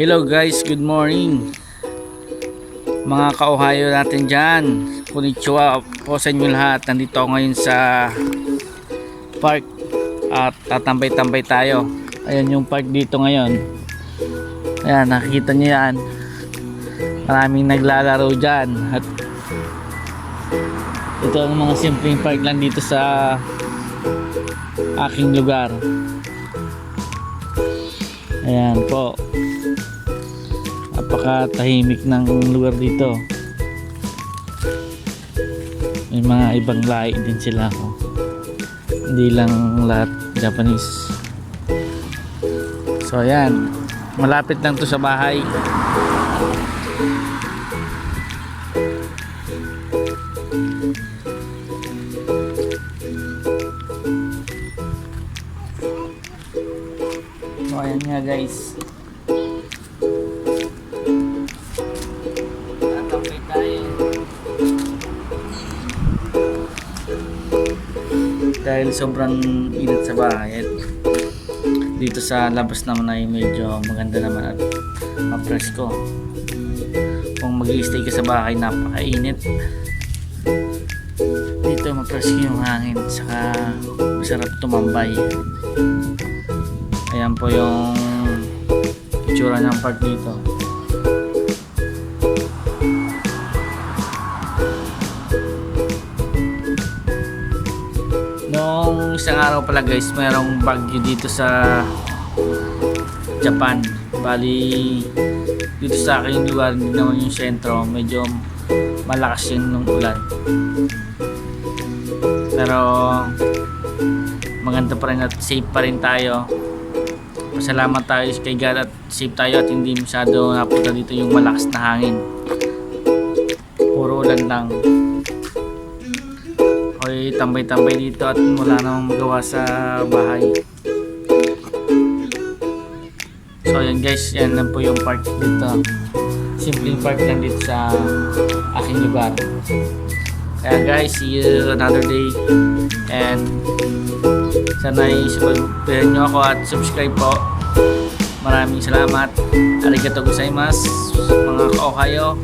Hello guys, good morning. Mga ka-Ohio natin dyan. Konnichiwa po sa inyo lahat. Nandito ako ngayon sa park at tatambay-tambay tayo. Ayan yung park dito ngayon. Ayan, nakikita nyo yan. Maraming naglalaro dyan. At ito ang mga simpleng park lang dito sa aking lugar. Ayan po. Napakatahimik ng lugar dito. May mga ibang lahi din sila. Oh. Hindi lang lahat Japanese. So ayan. Malapit lang to sa bahay. So ayan nga guys. Dahil sobrang init sa bahay at dito sa labas naman ay medyo maganda naman at mapresko. Kung mag stay ka sa bahay napakainit. Dito mapresko yung hangin saka masarap tumambay. Ayan po yung itsura ng park dito. Noong isang araw pala guys, mayroong bagyo dito sa Japan. Bali, dito sa aking lugar, hindi naman yung sentro, medyo malakas yun nung ulan. Pero maganda pa rin at safe pa rin tayo Pasalamat tayo kay God at safe tayo at hindi masyado napunta dito yung malakas na hangin. Puro ulan lang. Okay, tambay-tambay dito at wala namang magawa sa bahay. So yan guys, yan lang po yung park dito. Simpleng park lang dito sa aking lugar. Kaya guys, see you another day. And sana i-subscribe nyo ako at subscribe po. Maraming salamat. Arigato gozaimasu mga ka-Ohio.